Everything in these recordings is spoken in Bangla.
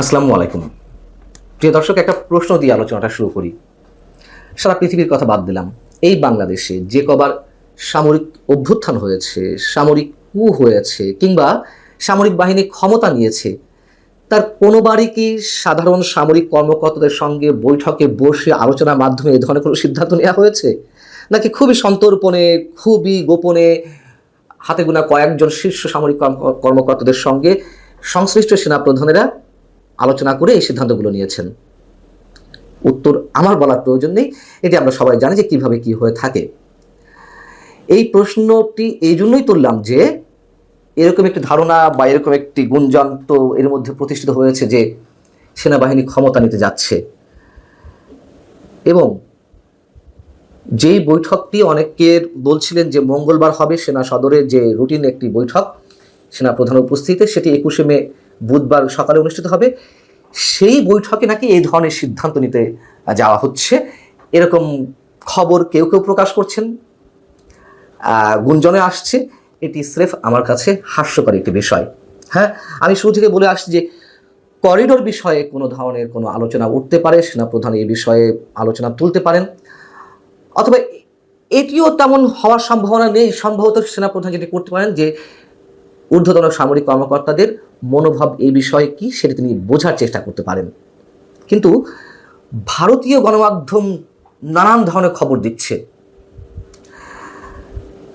আসসালামু আলাইকুম। প্রিয় দর্শক, একটা প্রশ্ন দিয়ে আলোচনাটা শুরু করি। সারা পৃথিবীর কথা বাদ দিলাম। এই বাংলাদেশে যে কবার সামরিক অভ্যুত্থান হয়েছে, সামরিক কু হয়েছে কিংবা সামরিক বাহিনী ক্ষমতা নিয়েছে, তার কোনোবারই কি সাধারণ সামরিক কর্মকর্তাদের সঙ্গে বৈঠকে বসে আলোচনার মাধ্যমে এ ধরনের কোনো সিদ্ধান্ত নেওয়া হয়েছে? নাকি খুবই সন্তর্পণে, খুবই গোপনে, হাতে গোনা কয়েকজন শীর্ষ সামরিক কর্মকর্তাদের সঙ্গে সংশ্লিষ্ট সেনাপ্রধানেরা আলোচনা করে এই সিদ্ধান্তগুলো নিয়েছেন। উত্তর আমার বলার প্রয়োজন নেই, এটি আমরা সবাই জানি যে কীভাবে কি হয়ে থাকে। এই প্রশ্নটি এই জন্যই তুললাম যে এরকম একটি ধারণা বা এরকম একটি গুঞ্জন তো এর মধ্যে প্রতিষ্ঠিত হয়েছে যে সেনাবাহিনী ক্ষমতা নিতে যাচ্ছে। এবং যেই বৈঠকটি অনেকের বলছিলেন যে মঙ্গলবার হবে সেনা সদরে যে রুটিন একটি বৈঠক, সেনা প্রধান উপস্থিতিতে সেটি একুশে মে বুধবার সকালে অনুষ্ঠিত হবে। সেই বৈঠকে নাকি এই ধরনের সিদ্ধান্ত নিতে যাওয়া হচ্ছে। এরকম খবর কেউ কেউ প্রকাশ করছেন। গুঞ্জনে আসছে। এটি স্রেফ আমার কাছে হাস্যকর একটি বিষয়। হ্যাঁ আমি শুরু থেকে বলে আসছি যে করিডোর বিষয়ে কোনো ধরনের কোনো আলোচনা উঠতে পারে, সেনাপ্রধান এই বিষয়ে আলোচনা তুলতে পারেন। অথবা এটিও তেমন হওয়ার সম্ভাবনা নেই। সম্ভবত সেনাপ্রধান যেটি করতে পারেন যে ঊর্ধ্বতন সামরিক কর্মকর্তাদের মনোভাব এই বিষয়ে কি সেটা তিনি বোঝার চেষ্টা করতে পারেন। কিন্তু ভারতীয় গণমাধ্যম নানান ধরনের খবর দিচ্ছে।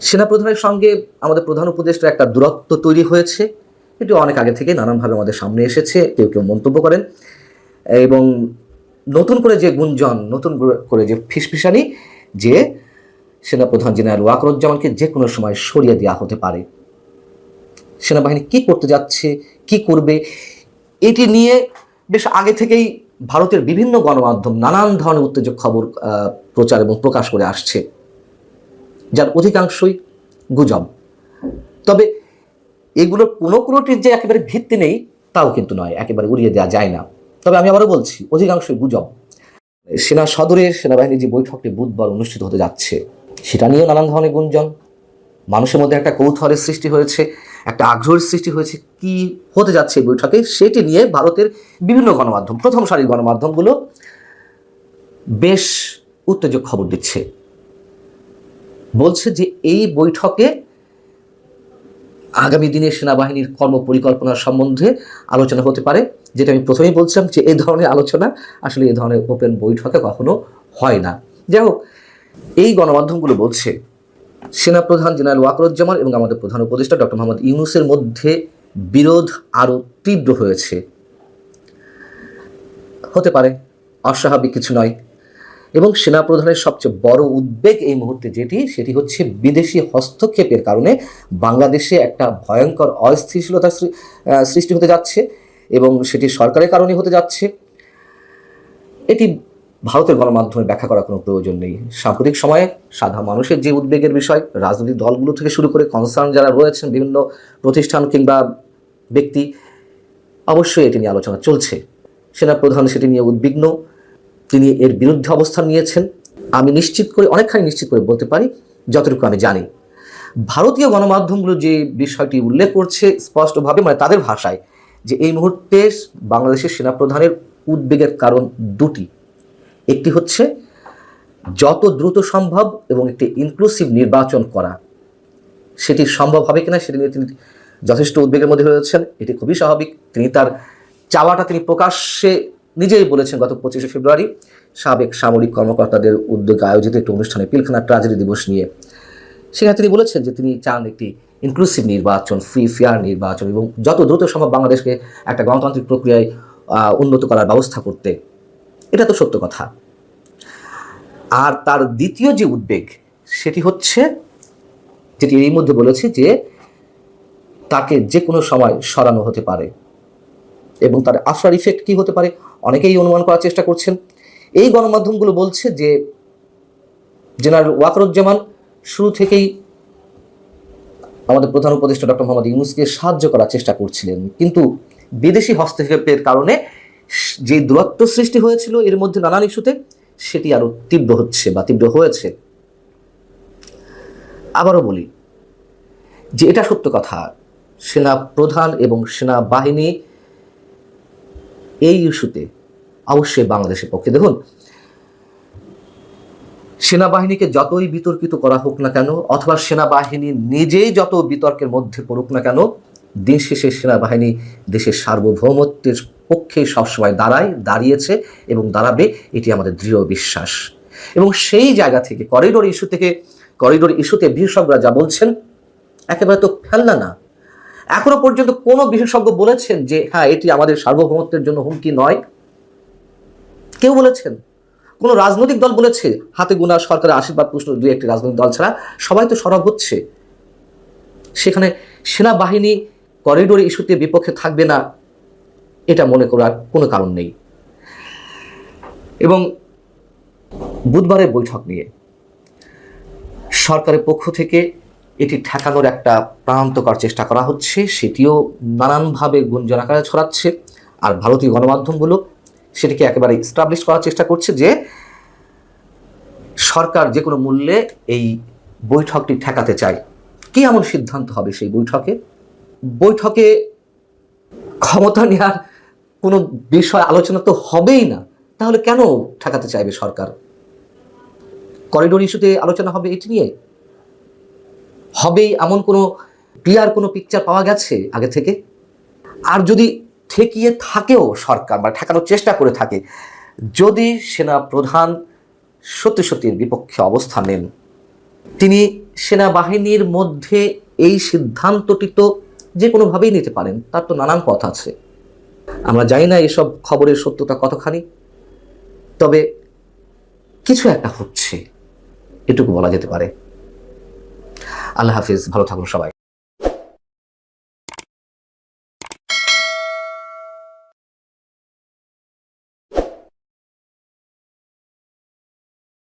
সেনাপ্রধানের সঙ্গে আমাদের প্রধান উপদেষ্টা একটা দূরত্ব তৈরি হয়েছে। এটি অনেক আগে থেকে নানানভাবে আমাদের সামনে এসেছে, কেউ কেউ মন্তব্য করেন। এবং নতুন করে যে গুঞ্জন, নতুন করে যে ফিসফিসানি যে সেনাপ্রধান জেনারেল ওয়াকরুজ্জামানকে যে কোনো সময় সরিয়ে দেওয়া হতে পারে। সেনাবাহিনী কি করতে যাচ্ছে, কি করবে, এটি নিয়ে বেশ আগে থেকেই ভারতের বিভিন্ন গণমাধ্যম নানান ধরনের উত্তেজক খবর প্রচার এবং প্রকাশ করে আসছে, যার অধিকাংশই গুজব। তবে এগুলোর কোনো কোনোটির যে একেবারে ভিত্তি নেই, তাও কিন্তু নয়, একেবারে উড়িয়ে দেওয়া যায় না। তবে আমি আবারও বলছি, অধিকাংশই গুজব। সেনা সদরে সেনাবাহিনীর যে বৈঠকটি বুধবার অনুষ্ঠিত হতে যাচ্ছে, সেটা নিয়েও নানান ধরনের গুঞ্জন। মানুষের মধ্যে একটা কৌতূহলের সৃষ্টি হয়েছে। একটা আগ্রহের সৃষ্টি হয়েছে কি হতে যাচ্ছে বৈঠকে সেটি নিয়ে ভারতের বিভিন্ন গণমাধ্যম, প্রথম সারির গণমাধ্যমগুলো বেশ উত্তেজক খবর দিচ্ছে। বলছে যে এই বৈঠকে আগামী দিনে সেনাবাহিনীর কর্ম পরিকল্পনা সম্বন্ধে আলোচনা হতে পারে, যেটা আমি প্রথমেই বলছিলাম যে এই ধরনের আলোচনা আসলে এই ধরনের ওপেন বৈঠকে কখনো হয় না। যাই হোক, এই গণমাধ্যমগুলো বলছে সেনাপ্রধান জেনারেল ওয়াকরুজ্জামান এবং আমাদের প্রধান উপদেষ্টা ডক্টর মোহাম্মদ ইউনুসের মধ্যে বিরোধ আরও তীব্র হয়েছে। হতে পারে, অস্বাভাবিক কিছু নয়। এবং সেনাপ্রধানের সবচেয়ে বড় উদ্বেগ এই মুহূর্তে যেটি, সেটি হচ্ছে বিদেশি হস্তক্ষেপের কারণে বাংলাদেশে একটা ভয়ঙ্কর অস্থিতিশীলতা সৃষ্টি হতে যাচ্ছে এবং সেটি সরকারের কারণে হতে যাচ্ছে। এটি ভারতের গণমাধ্যমে ব্যাখ্যা করার কোনো প্রয়োজন নেই। সাম্প্রতিক সময়ে সাধারণ মানুষের যে উদ্বেগের বিষয়, রাজনৈতিক দলগুলো থেকে শুরু করে কনসার্ন যারা রয়েছেন বিভিন্ন প্রতিষ্ঠান কিংবা ব্যক্তি, অবশ্যই এটি নিয়ে আলোচনা চলছে। সেনাপ্রধান সেটি নিয়ে উদ্বিগ্ন। তিনি এর বিরুদ্ধে অবস্থান নিয়েছেন। আমি নিশ্চিত করে, অনেকখানি নিশ্চিত করে বলতে পারি, যতটুকু আমি জানি। ভারতীয় গণমাধ্যমগুলো যে বিষয়টি উল্লেখ করছে স্পষ্টভাবে মানে তাদের ভাষায়, যে এই মুহূর্তে বাংলাদেশের সেনাপ্রধানের উদ্বেগের কারণ দুটি। একটি হচ্ছে যত দ্রুত সম্ভব এবং একটি ইনক্লুসিভ নির্বাচন করা। সেটি সম্ভব হবে কিনা সেটি নিয়ে তিনি যথেষ্ট উদ্বেগের মধ্যে রয়েছেন, এটি খুবই স্বাভাবিক। তিনি তার চাওয়াটা তিনি প্রকাশ্যে নিজেই বলেছেন গত পঁচিশে ফেব্রুয়ারি। সাবেক সামরিক কর্মকর্তাদের উদ্যোগে আয়োজিত একটি অনুষ্ঠানে পিলখানা ট্রাজেডি দিবস নিয়ে। সেখানে তিনি বলেছেন যে তিনি চান একটি ইনক্লুসিভ নির্বাচন ফ্রি ফেয়ার নির্বাচন এবং যত দ্রুত সম্ভব বাংলাদেশকে একটা গণতান্ত্রিক প্রক্রিয়ায় উন্নত করার ব্যবস্থা করতে। এটা তো সত্য কথা। আর তার দ্বিতীয় যে উদ্বেগ, সেটি হচ্ছে, যেটি এই মধ্যে বলেছে যে, তাকে যে কোনো সময় সরানো হতে পারে। এবং তার আফটার ইফেক্ট কি হতে পারে, অনেকেই অনুমান করার চেষ্টা করছেন। এই গণমাধ্যমগুলো বলছে যে, জেনারেল ওয়াকরুজ্জামান শুরু থেকেই আমাদের প্রধান উপদেষ্টা ডক্টর মোহাম্মদ ইউনুসকে সাহায্য করার চেষ্টা করছিলেন। কিন্তু বিদেশি হস্তক্ষেপের কারণে যে দূরত্ব সৃষ্টি হয়েছিল এর মধ্যে নানান ইস্যুতে, সেটি আরও তীব্র হচ্ছে বা তীব্র হয়েছে। আবারও বলি যে এটা সত্য কথা সেনা প্রধান এবং সেনাবাহিনী এই ইস্যুতে অবশ্যই বাংলাদেশের পক্ষে। দেখুন, সেনাবাহিনীকে যতই বিতর্কিত করা হোক না কেন, অথবা সেনাবাহিনী নিজেই যত বিতর্কের মধ্যে পড়ুক না কেন দিন শেষে সেনাবাহিনী দেশের সার্বভৌমত্বের পক্ষে সবসময় দাঁড়ায়, দাঁড়িয়েছে এবং দাঁড়াবে, এটি আমাদের দৃঢ় বিশ্বাস। এবং সেই জায়গা থেকে করিডোর ইস্যু থেকে করিডোর ইস্যুতে বিশেষজ্ঞরা যা বলছেন, একেবারে তো ফেলনা না। এখনও পর্যন্ত কোনো বিশেষজ্ঞ বলেছেন যে হ্যাঁ এটি আমাদের সার্বভৌমত্বের জন্য হুমকি নয়। কেউ বলেছেন। কোনো রাজনৈতিক দল বলেছে, হাতে গোনা সরকারের আশীর্বাদ প্রশ্ন দুই একটি রাজনৈতিক দল ছাড়া সবাই তো সরব হচ্ছে। সেখানে সেনাবাহিনী করিডোর ইস্যুতে বিপক্ষে থাকবে না, এটা মনে করার কোনো কারণ নেই। এবং বুধবারের বৈঠক নিয়ে সরকারের পক্ষ থেকে এটি ঠেকানোর একটা প্রাণান্তকর চেষ্টা করা হচ্ছে, সেটিও নানানভাবে গুঞ্জন আকারে ছড়াচ্ছে, আর ভারতীয় গণমাধ্যমগুলো সেটিকে একেবারে স্টাবলিশ করার চেষ্টা করছে যে সরকার যে কোনো মূল্যে এই বৈঠকটি ঠেকাতে চায়। কি এমন সিদ্ধান্ত হবে সেই বৈঠকে? বৈঠকে ক্ষমতা নেওয়ার কোনো বিষয় আলোচনা তো হবেই না। তাহলে কেন ঠেকাতে চাইবে সরকার? করিডোর ইস্যুতে আলোচনা হবে এটি নিয়ে? হবেই এমন কোনো ক্লিয়ার কোনো পিকচার পাওয়া গেছে আগে থেকে? আর যদি ঠেকিয়ে থাকেও সরকার বা ঠেকানোর চেষ্টা করে থাকে, যদি সেনা প্রধান সত্যি সত্যির বিপক্ষে অবস্থান নেন, তিনি সেনাবাহিনীর মধ্যে এই সিদ্ধান্তটি তো যে কোনোভাবেই নিতে পারেন, তার তো নানান পথ আছে। আমরা জানি না এসব খবরের সত্যতা কতখানি, তবে কিছু একটা হচ্ছে, এটুকু বলা যেতে পারে। আল্লাহ হাফিজ, ভালো থাকুন সবাই।